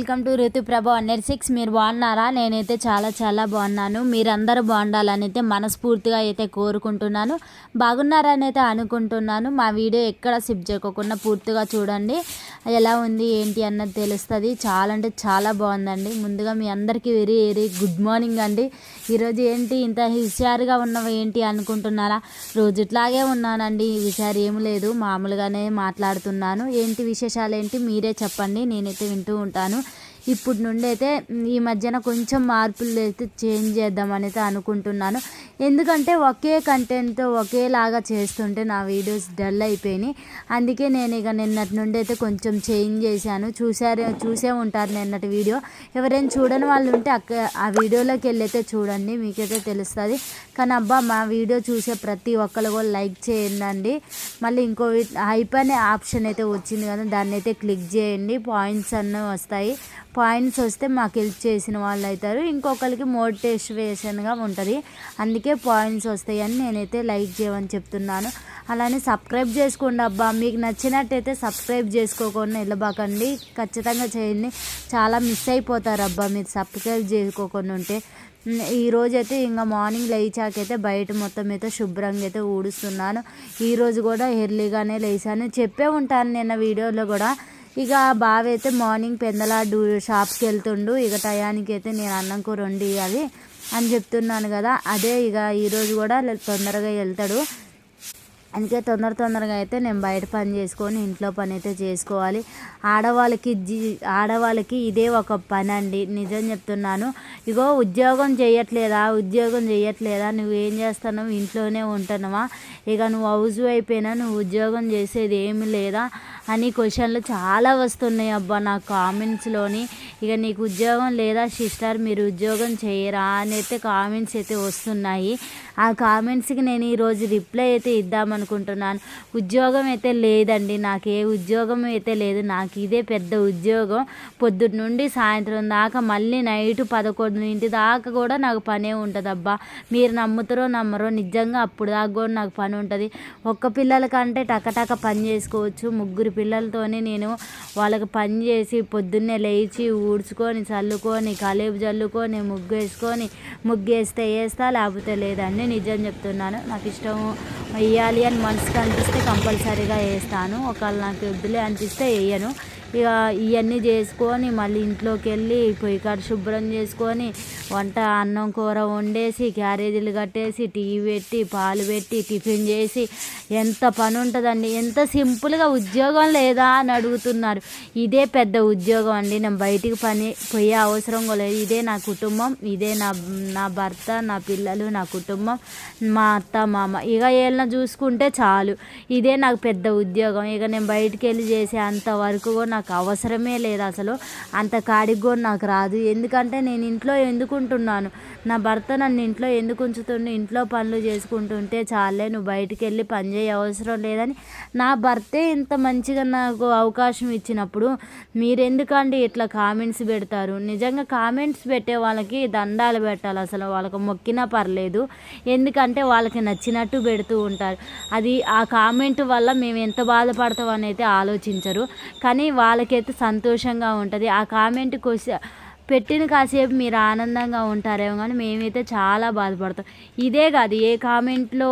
Welcome to Rituprabha hundred six. మీరు బాగున్నారా? నేనైతే చాలా చాలా బాగున్నాను. మీరందరూ బాగుండాలని అయితే మనస్ఫూర్తిగా అయితే కోరుకుంటున్నాను. బాగున్నారని అయితే అనుకుంటున్నాను. మా వీడియో ఎక్కడ సిప్ చేయకోకుండా పూర్తిగా చూడండి. ఎలా ఉంది ఏంటి అన్నది తెలుస్తుంది. చాలా అంటే చాలా బాగుందండి. ముందుగా మీ అందరికీ వెరీ వెరీ గుడ్ మార్నింగ్ అండి. ఈరోజు ఏంటి ఇంత హుషారుగా ఉన్నవి ఏంటి అనుకుంటున్నారా? రోజు ఇట్లాగే ఉన్నానండి. హుషారు ఏం లేదు. మామూలుగానే మాట్లాడుతున్నాను. ఏంటి విశేషాలు ఏంటి? మీరే చెప్పండి. నేనైతే వింటూ ఉంటాను. ఇప్పుడు నుండి అయితే ఈ మధ్యన కొంచెం మార్పులు అయితే చేంజ్ చేద్దామని అయితే అనుకుంటున్నాను. ఎందుకంటే ఒకే కంటెంట్తో ఒకేలాగా చేస్తుంటే నా వీడియోస్ డల్ అయిపోయినాయి. అందుకే నేను ఇక నిన్నటి నుండి అయితే కొంచెం చేంజ్ చేశాను. చూసారే చూసే ఉంటారు నిన్నటి వీడియో. ఎవరైనా చూడని వాళ్ళు ఉంటే అక్క ఆ వీడియోలోకి వెళ్ళైతే చూడండి మీకైతే తెలుస్తుంది. కానీ అబ్బా మా వీడియో చూసే ప్రతి ఒక్కరు కూడా లైక్ చేయండి మళ్ళీ ఇంకో హైప్ అనే ఆప్షన్ అయితే వచ్చింది కదా దాన్ని అయితే క్లిక్ చేయండి. పాయింట్స్ అన్నీ వస్తాయి. పాయింట్స్ వస్తే మాకు హెల్ప్ చేసిన వాళ్ళు అవుతారు. ఇంకొకరికి మోటివేషన్గా ఉంటుంది. అందుకే పాయింట్స్ వస్తాయని నేనైతే లైక్ చేయమని చెప్తున్నాను. అలానే సబ్స్క్రైబ్ చేసుకోండి అబ్బా. మీకు నచ్చినట్టయితే సబ్స్క్రైబ్ చేసుకోకుండా వెళ్ళబాకండి ఖచ్చితంగా చేయండి. చాలా మిస్ అయిపోతారు అబ్బా మీరు సబ్స్క్రైబ్ చేసుకోకుండా ఉంటే. ఈరోజైతే ఇంకా మార్నింగ్ లేచాకైతే బయట మొత్తం అయితే శుభ్రంగా అయితే ఊడుస్తున్నాను. ఈరోజు కూడా ఎర్లీగానే లేచాను. చెప్పే ఉంటాను నిన్న వీడియోలో కూడా. ఇక బావ అయితే మార్నింగ్ పెందలాడు షాప్కి వెళ్తుండు. ఇక టయానికి అయితే నేను అన్నం కూర వండి అది అని చెప్తున్నాను కదా. అదే ఇక ఈరోజు కూడా తొందరగా వెళ్తాడు. అందుకే తొందర తొందరగా అయితే నేను బయట పని చేసుకొని ఇంట్లో పని అయితే చేసుకోవాలి. ఆడవాళ్ళకి జీ ఆడవాళ్ళకి ఇదే ఒక పని అండి నిజం చెప్తున్నాను. ఇగో ఉద్యోగం చేయట్లేదా ఉద్యోగం చేయట్లేదా నువ్వు ఏం చేస్తున్నావు? ఇంట్లోనే ఉంటున్నావా? ఇక నువ్వు హౌస్ అయిపోయినా నువ్వు ఉద్యోగం చేసేది ఏమి లేదా? అని క్వశ్చన్లు చాలా వస్తున్నాయి అబ్బా నా కామెంట్స్లోని. ఇక నీకు ఉద్యోగం లేదా సిస్టర్ మీరు ఉద్యోగం చేయరా అని అయితే కామెంట్స్ అయితే వస్తున్నాయి. ఆ కామెంట్స్కి నేను ఈరోజు రిప్లై అయితే ఇద్దామనుకుంటున్నాను. ఉద్యోగం అయితే లేదండి నాకు ఏ ఉద్యోగం అయితే లేదు నాకు ఇదే పెద్ద ఉద్యోగం. పొద్దున్న నుండి సాయంత్రం దాకా మళ్ళీ నైట్ పదకొండింటి దాకా కూడా నాకు పనే ఉంటుంది అబ్బా మీరు నమ్ముతారో నమ్మరో నిజంగా అప్పుడు దాకా కూడా నాకు పని ఉంటుంది. ఒక్క పిల్లల కంటే టకటక పని చేసుకోవచ్చు ముగ్గురు పిల్లలతోనే నేను వాళ్ళకి పని చేసి పొద్దున్నే లేచి ఊడ్చుకొని చల్లుకొని కలేపు చల్లుకొని ముగ్గు వేసుకొని ముగ్గు వేస్తే వేస్తా లేకపోతే లేదండి. నిజం చెప్తున్నాను. నాకు ఇష్టం వేయాలి అని మనసుకు అనిపిస్తే కంపల్సరీగా వేస్తాను ఒకవేళ నాకు వద్దులే అనిపిస్తే వేయను ఇక ఇవన్నీ చేసుకొని మళ్ళీ ఇంట్లోకి వెళ్ళి పొయ్యి కాడ శుభ్రం చేసుకొని వంట అన్నం కూర వండేసి క్యారేజీలు కట్టేసి టీ పెట్టి పాలు పెట్టి టిఫిన్ చేసి ఎంత పని ఉంటుందండి? ఎంత సింపుల్గా ఉద్యోగం లేదా అని అడుగుతున్నారు. ఇదే పెద్ద ఉద్యోగం అండి. నేను బయటికి పని పోయే అవసరం కూడా లేదు. ఇదే నా కుటుంబం ఇదే నా నా భర్త నా పిల్లలు నా కుటుంబం మా అత్త మామ. ఇక ఏళ్ళ చూసుకుంటే చాలు. ఇదే నాకు పెద్ద ఉద్యోగం. ఇక నేను బయటికి వెళ్ళి చేసే అంతవరకు కూడా నాకు అవసరమే లేదు అసలు. అంత కాడికి కూడా నాకు రాదు. ఎందుకంటే నేను ఇంట్లో ఎందుకుంటున్నాను? నా భర్త నన్ను ఇంట్లో ఎందుకు ఉంచుతుండే ఇంట్లో పనులు చేసుకుంటుంటే చాలే నువ్వు బయటికి వెళ్ళి పని చేయ అవసరం లేదని. నా భర్తే ఇంత మంచిగా నాకు అవకాశం ఇచ్చినప్పుడు మీరెందుకండి ఇట్లా కామెంట్స్ పెడతారు? నిజంగా కామెంట్స్ పెట్టే వాళ్ళకి దండాలు పెట్టాలి అసలు. వాళ్ళకి మొక్కినా పర్లేదు. ఎందుకంటే వాళ్ళకి నచ్చినట్టు పెడుతూ ఉంటారు. అది ఆ కామెంట్ వల్ల మేము ఎంత బాధపడతామని అయితే ఆలోచించరు. కానీ వాళ్ళకైతే సంతోషంగా ఉంటుంది. ఆ కామెంట్ క్వశ్చన్ పెట్టిన కాసేపు మీరు ఆనందంగా ఉంటారేమో కానీ మేమైతే చాలా బాధపడతాం. ఇదే కాదు ఏ కామెంట్లో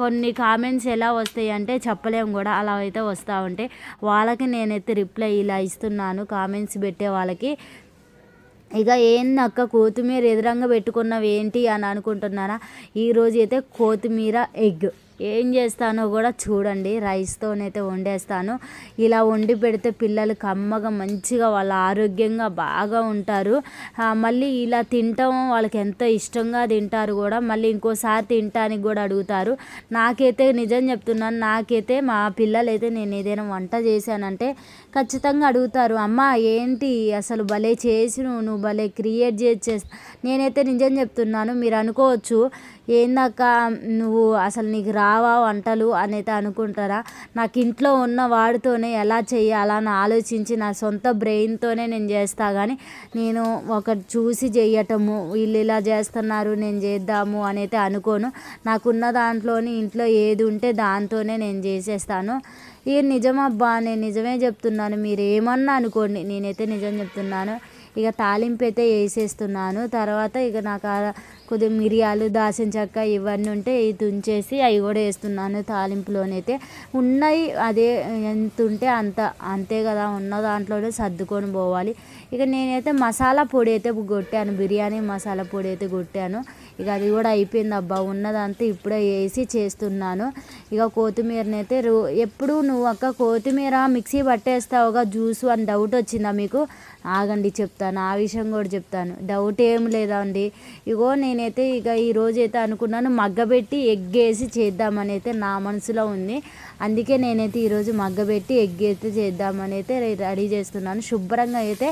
కొన్ని కామెంట్స్ ఎలా వస్తాయి అంటే చెప్పలేము కూడా అలా అయితే వస్తూ ఉంటే వాళ్ళకి నేనైతే రిప్లై ఇలా ఇస్తున్నాను కామెంట్స్ పెట్టే వాళ్ళకి. ఇక ఏందక్క కొత్తిమీర ఎదురంగా పెట్టుకున్నవి ఏంటి అని అనుకుంటున్నారా? ఈరోజు అయితే కొత్తిమీర ఎగ్. ఏం చేస్తానో కూడా చూడండి. రైస్తోనైతే వండేస్తాను. ఇలా వండి పెడితే పిల్లలు కమ్మగా మంచిగా వాళ్ళ ఆరోగ్యంగా బాగా ఉంటారు. మళ్ళీ ఇలా తింటాం. వాళ్ళకి ఎంతో ఇష్టంగా తింటారు కూడా మళ్ళీ ఇంకోసారి తినటానికి కూడా అడుగుతారు. నాకైతే నిజం చెప్తున్నాను. నాకైతే మా పిల్లలైతే నేను ఏదైనా వంట చేశానంటే ఖచ్చితంగా అడుగుతారు. అమ్మ ఏంటి అసలు భలే చేసి నువ్వు నువ్వు భలే క్రియేట్ చేసి నేనైతే నిజం చెప్తున్నాను. మీరు అనుకోవచ్చు ఏందాక నువ్వు అసలు నీకు రావా వంటలు అనేది అనుకుంటారా? నాకు ఇంట్లో ఉన్న వాడితోనే ఎలా చేయాలని ఆలోచించి నా సొంత బ్రెయిన్తోనే నేను చేస్తా. కానీ నేను ఒకటి చూసి చేయటము వీళ్ళు ఇలా చేస్తున్నారు నేను చేద్దాము అనేది అనుకోను. నాకున్న దాంట్లోని ఇంట్లో ఏది ఉంటే దాంతోనే నేను చేసేస్తాను. ఇక నిజమబ్బా నేను నిజమే చెప్తున్నాను. మీరు ఏమన్నా అనుకోండి నేనైతే నిజం చెప్తున్నాను. ఇక తాలింపు అయితే వేసేస్తున్నాను. తర్వాత ఇక నాకు కొద్దిగా మిరియాలు దాల్చిన చెక్క ఇవన్నీ ఉంటే ఇవి తుంచేసి అవి కూడా వేస్తున్నాను తాలింపులోనైతే. ఉన్నాయి అదే ఎంత ఉంటే అంత. అంతే కదా ఉన్న దాంట్లోనే సర్దుకొని పోవాలి. ఇక నేనైతే మసాలా పొడి అయితే కొట్టాను బిర్యానీ మసాలా పొడి అయితే కొట్టాను. ఇక అది కూడా అయిపోయింది అబ్బా ఉన్నదంతా ఇప్పుడే వేసి చేస్తున్నాను. ఇక కొత్తిమీరనైతే రో ఎప్పుడు నువ్వు అక్క కొత్తిమీర మిక్సీ పట్టేస్తావుగా జ్యూస్ అని డౌట్ వచ్చిందా మీకు? ఆగండి చెప్తాను ఆ విషయం కూడా చెప్తాను. డౌట్ ఏం లేదండి. ఇగో నేనైతే ఇక ఈరోజు అయితే అనుకున్నాను మగ్గబెట్టి ఎగ్ వేసి చేద్దామని అయితే నా మనసులో ఉంది. అందుకే నేనైతే ఈరోజు మగ్గబెట్టి ఎగ్ అయితే చేద్దామని అయితే రెడీ చేస్తున్నాను. శుభ్రంగా అయితే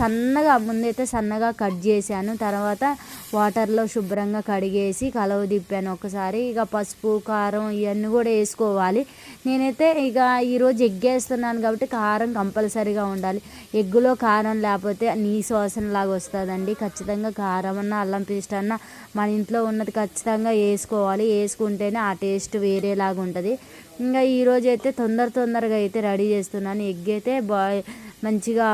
సన్నగా ముందైతే సన్నగా కట్ చేశాను. తర్వాత వాటర్లో శుభ్రంగా కడిగేసి కలవ తిప్పాను ఒకసారి ఇక పసుపు కారం ఇవన్నీ కూడా వేసుకోవాలి. నేనైతే ఇక ఈరోజు ఎగ్ వేస్తున్నాను కాబట్టి కారం కంపల్సరీగా ఉండాలి. ఎగ్గులో కారం లేకపోతే నీ వాసన లాగా వస్తుందండి. ఖచ్చితంగా కారం అన్న అల్లం పేస్ట్ అన్న మన ఇంట్లో ఉన్నది ఖచ్చితంగా వేసుకోవాలి. వేసుకుంటేనే ఆ టేస్ట్ వేరేలాగా ఉంటుంది. ఇంకా ఈరోజు అయితే తొందర తొందరగా అయితే రెడీ చేస్తున్నాను. ఎగ్ అయితే బా మంచిగా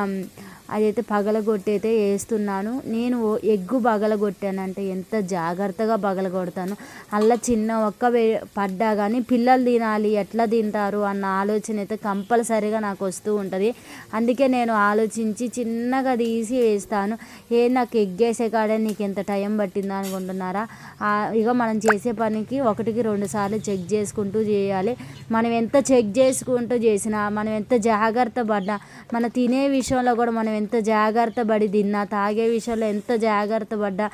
అదైతే పగలగొట్టయితే వేస్తున్నాను. నేను ఎగ్గు పగలగొట్టానంటే ఎంత జాగ్రత్తగా పగలగొడతాను. అలా చిన్న ఒక్క వే పడ్డా కానీ పిల్లలు తినాలి ఎట్లా తింటారు అన్న ఆలోచన అయితే కంపల్సరీగా నాకు వస్తూ ఉంటుంది. అందుకే నేను ఆలోచించి చిన్నగా తీసి వేస్తాను. ఏ నాకు ఎగ్గేసే కాడే నీకు ఎంత టైం పట్టిందా అనుకుంటున్నారా? ఇక మనం చేసే పనికి ఒకటికి రెండు సార్లు చెక్ చేసుకుంటూ చేయాలి. మనం ఎంత చెక్ చేసుకుంటూ చేసినా మనం ఎంత జాగ్రత్త పడ్డా మన తినే విషయంలో కూడా మనం ఎంత జాగ్రత్త పడి తిన్నా తాగే విషయంలో ఎంత జాగ్రత్త పడ్డా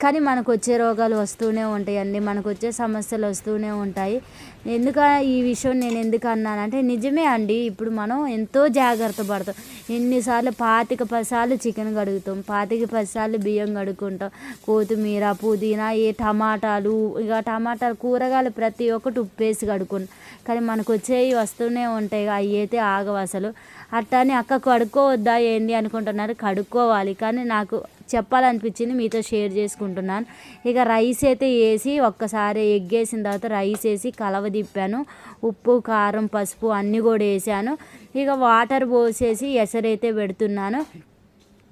కానీ మనకు వచ్చే రోగాలు వస్తూనే ఉంటాయండి మనకు వచ్చే సమస్యలు వస్తూనే ఉంటాయి. ఎందుక ఈ విషయం నేను ఎందుకు అన్నానంటే నిజమే అండి ఇప్పుడు మనం ఎంతో జాగ్రత్త పడతాం. ఎన్నిసార్లు పాతిక పదిసార్లు చికెన్ కడుగుతాం పాతిక పదిసార్లు బియ్యం కడుక్కుంటాం. కొత్తిమీర పుదీనా ఏ టమాటాలు ఇక టమాటాలు కూరగాయలు ప్రతి ఒక్కటి ఉప్పేసి కడుక్కుంటాం కానీ మనకు వచ్చేవి వస్తూనే ఉంటాయి అవి అయితే ఆగవు అసలు. అట్టని అక్క కడుక్కోవద్దా ఏంది అనుకుంటున్నారు కడుక్కోవాలి. కానీ నాకు చెప్పాలనిపించింది మీతో షేర్ చేసుకుంటున్నాను. ఇక రైస్ అయితే వేసి ఒక్కసారి ఎగ్ వేసిన తర్వాత రైస్ వేసి కలవ తిప్పాను. ఉప్పు కారం పసుపు అన్నీ కూడా వేసాను. ఇక వాటర్ పోసేసి ఎసరైతే పెడుతున్నాను.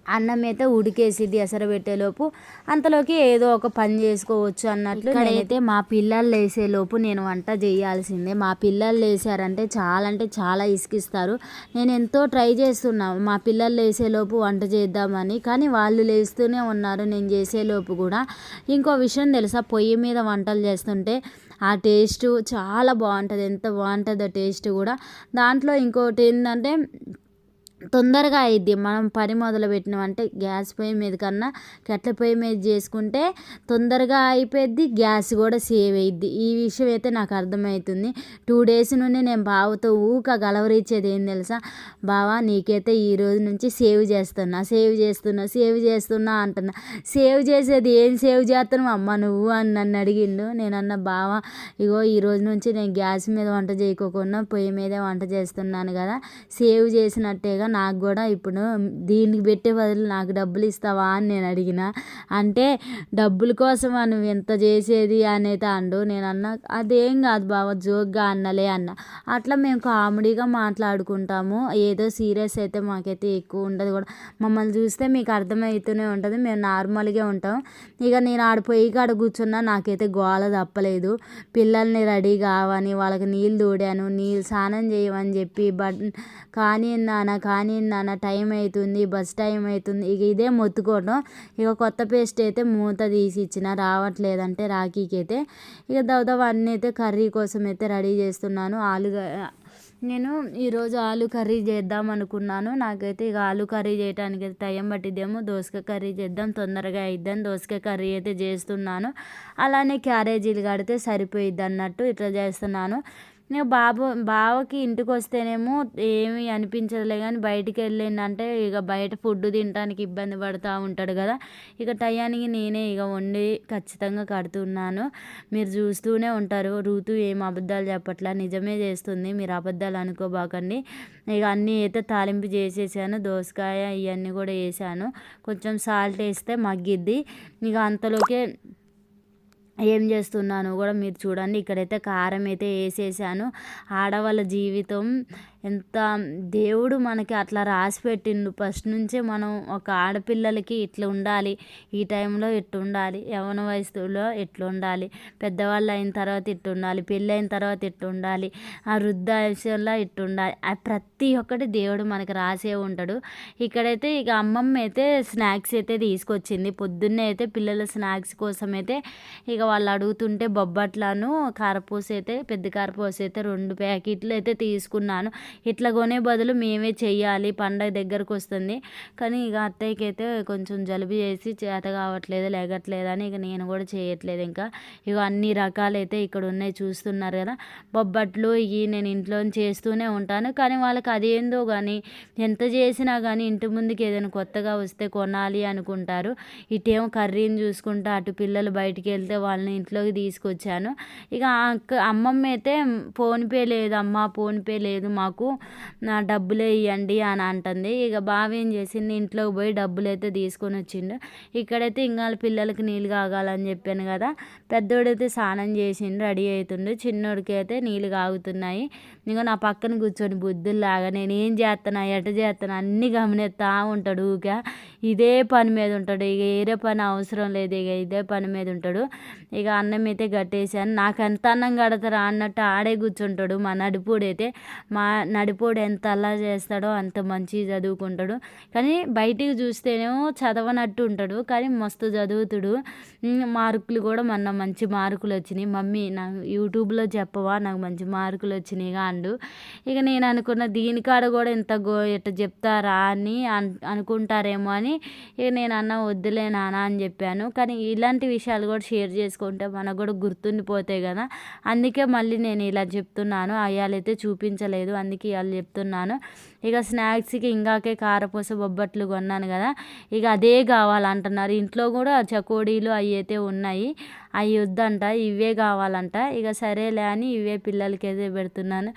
అన్నం అయితే ఉడికేసిద్ది ఎసరు పెట్టేలోపు. అంతలోకి ఏదో ఒక పని చేసుకోవచ్చు అన్నట్లు ఇక్కడైతే మా పిల్లలు లేసేలోపు నేను వంట చేయాల్సిందే. మా పిల్లలు లేసారంటే చాలా అంటే చాలా ఇసుకిస్తారు. నేను ఎంతో ట్రై చేస్తున్నా మా పిల్లలు లేసేలోపు వంట చేద్దామని. కానీ వాళ్ళు లేస్తూనే ఉన్నారు నేను చేసేలోపు కూడా. ఇంకో విషయం తెలుసా పొయ్యి మీద వంటలు చేస్తుంటే ఆ టేస్ట్ చాలా బాగుంటుంది. ఎంత బాగుంటుందో టేస్ట్ కూడా. దాంట్లో ఇంకోటి ఏంటంటే తొందరగా అయిద్ది. మనం పని మొదలు పెట్టినామంటే గ్యాస్ పొయ్యి మీద కన్నా కట్టెల పొయ్యి మీద చేసుకుంటే తొందరగా అయిపోద్ది గ్యాస్ కూడా సేవ్ అయిద్ది. ఈ విషయం అయితే నాకు అర్థమవుతుంది టూ డేస్ నుండి నేను బావతో ఊక గలవరిచ్చేది ఏం తెలుసా? బావా నీకైతే ఈ రోజు నుంచి సేవ్ చేస్తున్నా సేవ్ చేస్తున్నా సేవ్ చేస్తున్నా అంటున్నా. సేవ్ చేసేది ఏం సేవ్ చేస్తున్నావు? అమ్మ నువ్వు అని నన్ను అడిగిండు. నేను అన్న బావా ఇగో ఈ రోజు నుంచి నేను గ్యాస్ మీద వంట చేయకోకుండా పొయ్యి మీదే వంట చేస్తున్నాను కదా. సేవ్ చేసినట్టేగా నాకు కూడా ఇప్పుడు దీనికి పెట్టే బదులు నాకు డబ్బులు ఇస్తావా అని నేను అడిగిన. అంటే డబ్బుల కోసం నువ్వు ఎంత చేసేది అనేది అండు నేను అన్న అదేం కాదు బావ జోక్గా అన్నలే అన్న. అట్లా మేము కామెడీగా మాట్లాడుకుంటాము. ఏదో సీరియస్ అయితే మాకైతే ఎక్కువ ఉండదు కూడా. మమ్మల్ని చూస్తే మీకు అర్థమవుతూనే ఉంటుంది. మేము నార్మల్గా ఉంటాం. ఇక నేను ఆడ పొయ్యి కాడ కూర్చున్నా నాకైతే గోల తప్పలేదు. పిల్లల్ని రెడీ కావని వాళ్ళకి నీళ్ళు తోడాను నీళ్ళు స్నానం చేయమని చెప్పి బట్ కానీ నాన్న కానీ నాన్న టైం అవుతుంది బస్ టైం అవుతుంది ఇక ఇదే మొత్తుకోవడం ఇక కొత్త పేస్ట్ అయితే మూత తీసి ఇచ్చిన రావట్లేదంటే రాఖీకి అయితే ఇక దవదవ అన్నీ అయితే కర్రీ కోసం అయితే రెడీ చేస్తున్నాను. ఆలుగా నేను ఈరోజు ఆలు కర్రీ చేద్దాం అనుకున్నాను. నాకైతే ఇక ఆలు కర్రీ చేయడానికి అయితే టైం పట్టిద్దేమో. దోసకాయ కర్రీ చేద్దాం తొందరగా అయిద్దాం దోసకాయ కర్రీ అయితే చేస్తున్నాను. అలానే క్యారేజీలు కడితే సరిపోయిద్ది అన్నట్టు ఇట్లా చేస్తున్నాను. నేను బాబు బావకి ఇంటికి వస్తేనేమో ఏమీ అనిపించదులే కానీ బయటికి వెళ్ళిందంటే ఇక బయట ఫుడ్ తినడానికి ఇబ్బంది పడుతూ ఉంటాడు కదా. ఇక టయానికి నేనే ఇక వండి ఖచ్చితంగా కడుతున్నాను. మీరు చూస్తూనే ఉంటారు. ఋతు ఏం అబద్ధాలు చెప్పట్లా. నిజమే చేస్తుంది. మీరు అబద్ధాలు అనుకోబాకండి. ఇక అన్నీ అయితే తాలింపు చేసేసాను. దోసకాయ ఇవన్నీ కూడా వేసాను. కొంచెం సాల్ట్ వేస్తే మగ్గిద్ది. ఇక అంతలోకే ఏం చేస్తున్నానో కూడా మీరు చూడండి. ఇక్కడైతే కారం అయితే వేసేసాను. ఆడవాళ్ళ జీవితం ఎంత దేవుడు మనకి అట్లా రాసి పెట్టిండు. ఫస్ట్ నుంచే మనం ఒక ఆడపిల్లలకి ఇట్లా ఉండాలి. ఈ టైంలో ఇట్లా ఉండాలి. యవన వయసులో ఎట్లా ఉండాలి. పెద్దవాళ్ళు అయిన తర్వాత ఇట్లా ఉండాలి. పెళ్ళి అయిన తర్వాత ఇట్లా ఉండాలి. ఆ వృద్ధాశంలో ఇట్లా ఉండాలి. ప్రతి ఒక్కటి దేవుడు మనకి రాసే ఉంటాడు. ఇక్కడైతే ఇక అమ్మమ్మ అయితే స్నాక్స్ అయితే తీసుకొచ్చింది. పొద్దున్నే అయితే పిల్లల స్నాక్స్ కోసం అయితే ఇక వాళ్ళు అడుగుతుంటే బొబ్బట్లను కారపూస అయితే పెద్ద కారపూస అయితే రెండు ప్యాకెట్లు అయితే తీసుకున్నాను. ఇట్లా కొనే బదులు మేమే చెయ్యాలి పండగ దగ్గరకు వస్తుంది కానీ ఇక అత్తయ్యకి అయితే కొంచెం జలుబు చేసి చేత కావట్లేదు లేగట్లేదు అని ఇక నేను కూడా చేయట్లేదు ఇంకా. ఇక అన్ని రకాలైతే ఇక్కడ ఉన్నాయి చూస్తున్నారు కదా. బొబ్బట్లు ఇవి నేను ఇంట్లో చేస్తూనే ఉంటాను. కానీ వాళ్ళకి అదేందో కానీ ఎంత చేసినా కానీ ఇంటి ముందుకి ఏదైనా కొత్తగా వస్తే కొనాలి అనుకుంటారు. ఇటేమో కర్రీని చూసుకుంటా అటు పిల్లలు బయటికి వెళ్తే వాళ్ళని ఇంట్లోకి తీసుకొచ్చాను. ఇక అక్క అమ్మమ్మ అయితే ఫోన్పే లేదు అమ్మ ఫోన్పే లేదు మాకు నా డబ్బులే ఇవ్వండి అని అంటుంది. ఇక బావ ఏం చేసింది ఇంట్లోకి పోయి డబ్బులు అయితే తీసుకొని వచ్చిండు. ఇక్కడైతే ఇంకా పిల్లలకి నీళ్ళు కాగాలని చెప్పాను కదా. పెద్దోడైతే స్నానం చేసిండు రెడీ అవుతుండు చిన్నోడికి అయితే నీళ్ళు కాగుతున్నాయి. ఇంకా నా పక్కన కూర్చొని బుద్ధుల్లాగా నేను ఏం చేస్తాను ఎట చేస్తాను అన్నీ గమనిస్తా ఉంటాడు ఊక. ఇదే పని మీద ఉంటాడు. ఇక వేరే పని అవసరం లేదు ఇక ఇదే పని మీద ఉంటాడు. ఇక అన్నం అయితే కట్టేసాను నాకు ఎంత అన్నం కడతారా అన్నట్టు ఆడే కూర్చుంటాడు. మా నడిపోడైతే మా నడిపోడు ఎంత అలా చేస్తాడో అంత మంచిగా చదువుకుంటాడు. కానీ బయటికి చూస్తేనేమో చదవనట్టు ఉంటాడు. కానీ మస్తు చదువుతాడు. మార్కులు కూడా మొన్న మంచి మార్కులు వచ్చినాయి. మమ్మీ నాకు యూట్యూబ్లో చెప్పవా నాకు మంచి మార్కులు వచ్చినాయి అండు. ఇక నేను అనుకున్న దీనికాడ కూడా ఇంత గో ఇట్ట చెప్తారా అని అనుకుంటారేమో అని ఇక నేను అన్న వద్దులే నాన్న అని చెప్పాను. కానీ ఇలాంటి విషయాలు కూడా షేర్ చేసుకుంటే మనకు కూడా గుర్తుండిపోతాయి కదా. అందుకే మళ్ళీ నేను ఇలా చెప్తున్నాను. అయ్యాలైతే చూపించలేదు. అందుకే ఇవాళ చెప్తున్నాను. ఇక స్నాక్స్కి ఇంకాకే కారపూస బొబ్బట్లు కొన్నాను కదా. ఇక అదే కావాలంటున్నారు. ఇంట్లో కూడా చకోడీలు అవి అయితే ఉన్నాయి. అవి వద్దంట ఇవే కావాలంట. ఇక సరేలే అని ఇవే పిల్లలకి అయితే పెడుతున్నాను.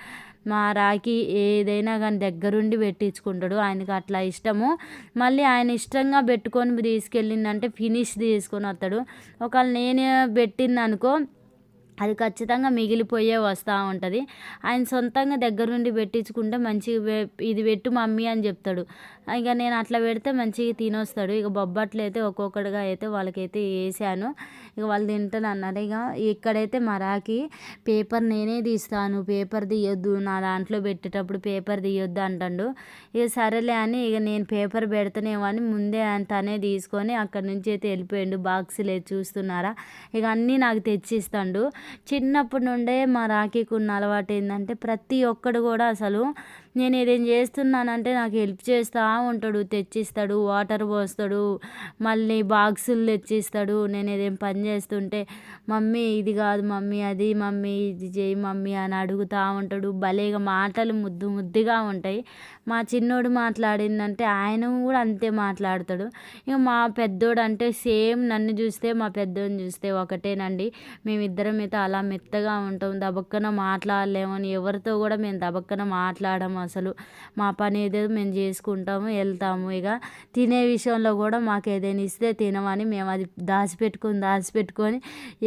మా రాకి ఏదైనా కానీ దగ్గరుండి పెట్టించుకుంటాడు. ఆయనకి అట్లా ఇష్టము. మళ్ళీ ఆయన ఇష్టంగా పెట్టుకొని తీసుకెళ్ళిందంటే ఫినిష్ తీసుకొని వస్తాడు. ఒకవేళ నేను పెట్టింది అనుకో అది ఖచ్చితంగా మిగిలిపోయే వస్తూ ఉంటుంది. ఆయన సొంతంగా దగ్గరుండి పెట్టించుకుంటే మంచిగా ఇది పెట్టు మమ్మీ అని చెప్తాడు. ఇక నేను అట్లా పెడితే మంచిగా తినొస్తాడు. ఇక బొబ్బట్లు అయితే ఒక్కొక్కటిగా అయితే వాళ్ళకైతే వేసాను. ఇక వాళ్ళు తింటాను అన్నారు. ఇక ఇక్కడైతే మరాకి పేపర్ నేనే తీస్తాను పేపర్ తీయొద్దు నా దాంట్లో పెట్టేటప్పుడు పేపర్ తీయొద్దు అంటాడు. ఇక సరేలే అని ఇక నేను పేపర్ పెడతానేమో అని ముందే తనే తీసుకొని అక్కడి నుంచి అయితే వెళ్ళిపోయాడు. బాక్సులు చూస్తున్నారా? ఇక అన్నీ నాకు తెచ్చిస్తాడు. చిన్నప్పటి నుండే మా రాఖీకి ఉన్న అలవాటు ఏంటంటే ప్రతి ఒక్కడు కూడా అసలు నేను ఏదైనా చేస్తున్నానంటే నాకు హెల్ప్ చేస్తూ ఉంటాడు తెచ్చిస్తాడు వాటర్ పోస్తాడు మళ్ళీ బాక్సులు తెచ్చిస్తాడు. నేను ఏదైనా పని చేస్తుంటే మమ్మీ ఇది కాదు మమ్మీ అది మమ్మీ ఇది చేయి మమ్మీ అని అడుగుతూ ఉంటాడు. భలేగా మాటలు ముద్దు ముద్దుగా ఉంటాయి. మా చిన్నోడు మాట్లాడిందంటే ఆయన కూడా అంతే మాట్లాడతాడు. ఇక మా పెద్దోడు అంటే సేమ్ నన్ను చూస్తే మా పెద్దోడిని చూస్తే ఒకటేనండి. మేమిద్దరం అయితే అలా మెత్తగా ఉంటాం. దబక్కన మాట్లాడలేమని ఎవరితో కూడా మేము దబక్కన మాట్లాడము అసలు మా పని ఏదో మేము చేసుకుంటాము వెళ్తాము. ఇక తినే విషయంలో కూడా మాకు ఏదైనా ఇస్తే తినమని మేము అది దాచిపెట్టుకొని దాచిపెట్టుకొని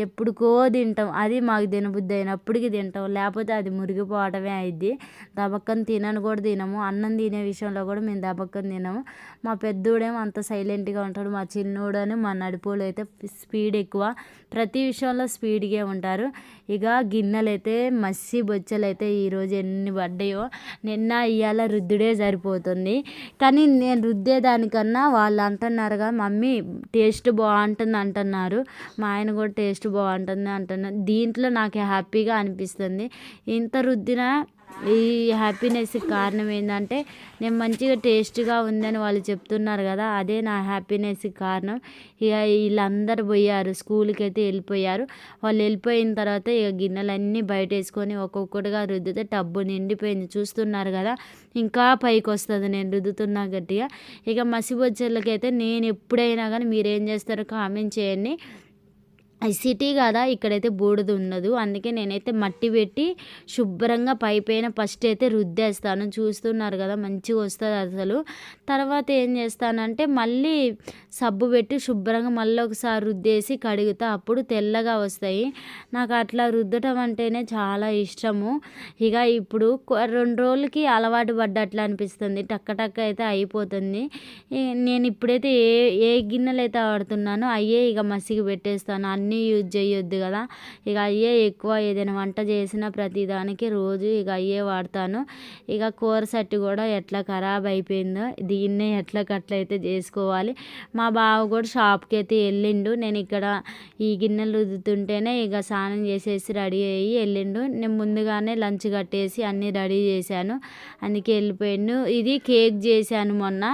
ఎప్పుడుకో తింటాం. అది మాకు తినబుద్ధి అయినప్పటికీ తింటాం. లేకపోతే అది మురిగిపోవటమే అయింది దబక్కన తినను కూడా తినము. అన్నం తినే విషయంలో కూడా మేము దబక్కన తినము. మా పెద్దోడేమో అంత సైలెంట్గా ఉంటాడు. మా చిన్నోడని మా నడిపోలు అయితే స్పీడ్ ఎక్కువ. ప్రతి విషయంలో స్పీడ్గా ఉంటారు. ఇక గిన్నెలు అయితే మసి బొచ్చలు అయితే ఈరోజు ఎన్ని పడ్డాయో నిన్న ఇవాళ రుద్దుడే సరిపోతుంది. కానీ నేను రుద్దేదానికన్నా వాళ్ళు అంటున్నారుగా మమ్మీ టేస్ట్ బాగుంటుంది అంటున్నారు. మా ఆయన కూడా టేస్ట్ బాగుంటుంది అంటున్నారు దీంట్లో నాకు హ్యాపీగా అనిపిస్తుంది. ఇంత రుద్దినా ఈ హ్యాపీనెస్కి కారణం ఏంటంటే నేను మంచిగా టేస్ట్గా ఉందని వాళ్ళు చెప్తున్నారు కదా అదే నా హ్యాపీనెస్కి కారణం. ఇక వీళ్ళందరూ పోయారు స్కూల్కి అయితే వెళ్ళిపోయారు. వాళ్ళు వెళ్ళిపోయిన తర్వాత ఇక గిన్నెలన్నీ బయట వేసుకొని ఒక్కొక్కటిగా రుద్దితే టబ్బు నిండిపోయింది. చూస్తున్నారు కదా ఇంకా పైకి వస్తుంది నేను రుద్దుతున్నా గట్టిగా. ఇక మసిబొచ్చలకైతే నేను ఎప్పుడైనా కానీ మీరు ఏం చేస్తారో కామెంట్ చేయండి. సిటీ కదా ఇక్కడైతే బూడిద ఉండదు అందుకే నేనైతే మట్టి పెట్టి శుభ్రంగా పైపైన ఫస్ట్ అయితే రుద్దేస్తాను. చూస్తున్నారు కదా మంచిగా వస్తుంది అసలు. తర్వాత ఏం చేస్తానంటే మళ్ళీ సబ్బు పెట్టి శుభ్రంగా మళ్ళీ ఒకసారి రుద్దేసి కడుగుతా. అప్పుడు తెల్లగా వస్తాయి. నాకు అట్లా రుద్దటం అంటేనే చాలా ఇష్టము. ఇక ఇప్పుడు రెండు రోజులకి అలవాటు పడ్డట్లు అనిపిస్తుంది. టక్క టక్క అయితే అయిపోతుంది. నేను ఇప్పుడైతే ఏ ఏ గిన్నెలు అయితే వాడుతున్నానో అయ్యే ఇక మసిగి పెట్టేస్తాను. అన్ని యూజ్ చేయొద్దు కదా. ఇక అయ్యే ఎక్కువ ఏదైనా వంట చేసిన ప్రతిదానికి రోజు ఇక అయ్యే వాడతాను. ఇక కూర సెట్ కూడా ఎట్లా ఖరాబ్ అయిపోయిందో దీన్నే ఎట్లా కట్లయితే చేసుకోవాలి. మా బావ కూడా షాప్కి అయితే వెళ్ళిండు. నేను ఇక్కడ ఈ గిన్నెలు రుద్దుతుంటేనే ఇక స్నానం చేసేసి రెడీ అయ్యి వెళ్ళిండు. నేను ముందుగానే లంచ్ కట్టేసి అన్నీ రెడీ చేశాను. అందుకే వెళ్ళిపోయాను ఇది కేక్ చేశాను మొన్న.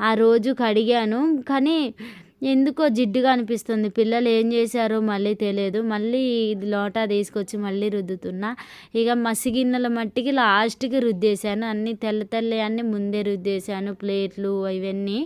ఆ రోజు కడిగాను. కానీ ఎందుకో జిడ్డుగా అనిపిస్తుంది. పిల్లలు ఏం చేశారో మళ్ళీ తెలియదు. మళ్ళీ ఇది లోటా తీసుకొచ్చి మళ్ళీ రుద్దుతున్నా. ఇక మసిగిన్నెల మట్టికి లాస్ట్కి రుద్దేశాను. అన్ని తెల్ల తెల్ల అన్నీ ముందే రుద్దేశాను. ప్లేట్లు ఇవన్నీ.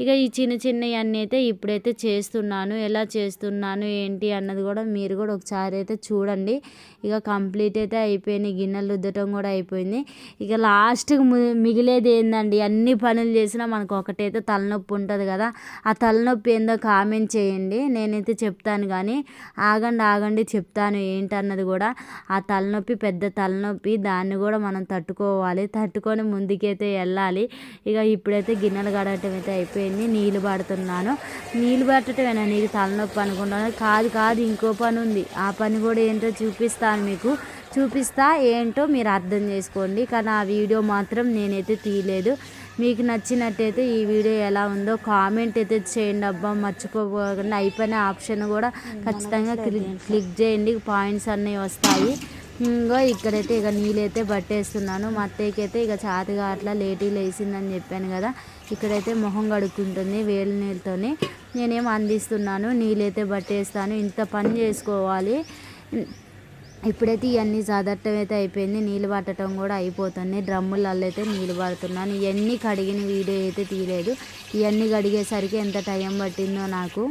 ఇక ఈ చిన్న చిన్నవి అన్నీ అయితే ఇప్పుడైతే చేస్తున్నాను. ఎలా చేస్తున్నాను ఏంటి అన్నది కూడా మీరు కూడా ఒకసారి అయితే చూడండి. ఇక కంప్లీట్ అయితే అయిపోయినాయి. గిన్నెలు రుద్దటం కూడా అయిపోయింది. ఇక లాస్ట్కి మిగిలేది ఏందండి? అన్ని పనులు చేసినా మనకు ఒకటైతే తలనొప్పి ఉంటుంది కదా. ఆ తలనొప్పి ఏందో కామెంట్ చేయండి. నేనైతే చెప్తాను కానీ ఆగండి ఆగండి చెప్తాను ఏంటన్నది కూడా. ఆ తలనొప్పి పెద్ద తలనొప్పి దాన్ని కూడా మనం తట్టుకోవాలి. తట్టుకొని ముందుకైతే వెళ్ళాలి. ఇక ఇప్పుడైతే గిన్నెలు కడగటం అయితే అయిపోయింది. నీళ్ళు పడుతున్నాను. నీళ్ళు పట్టటమేనా? నీకు తలనొప్పి అనుకుంటున్నాను కాదు కాదు ఇంకో పని ఉంది. ఆ పని కూడా ఏంటో చూపిస్తాను మీకు. చూపిస్తా ఏంటో మీరు అర్థం చేసుకోండి. కానీ ఆ వీడియో మాత్రం నేనైతే తీయలేదు. మీకు నచ్చినట్టయితే ఈ వీడియో ఎలా ఉందో కామెంట్ అయితే చేయండి అబ్బా. మర్చిపోకుండా అయిపోయిన ఆప్షన్ కూడా ఖచ్చితంగా క్లిక్ క్లిక్ చేయండి. పాయింట్స్ అన్నీ వస్తాయి. ఇంకా ఇక్కడైతే ఇక నీళ్ళైతే పట్టేస్తున్నాను. మా అత్తయ్యకి అయితే ఇక చాతిగా అట్లా లేటీలు వేసిందని చెప్పాను కదా. ఇక్కడైతే మొహం కడుక్కుంటుంది వేడి నీళ్ళతోని. నేనేం అందిస్తున్నాను? నీళ్ళైతే పట్టేస్తాను. ఇంత పని చేసుకోవాలి. ఇప్పుడైతే ఇవన్నీ చదవటం అయితే అయిపోయింది. నీళ్ళు పట్టడం కూడా అయిపోతుంది. డ్రమ్ములలో అయితే నీళ్ళు పడుతున్నాను. ఇవన్నీ కడిగిన వీడియో అయితే తీయలేదు. ఇవన్నీ కడిగేసరికి ఎంత టైం పట్టిందో నాకు.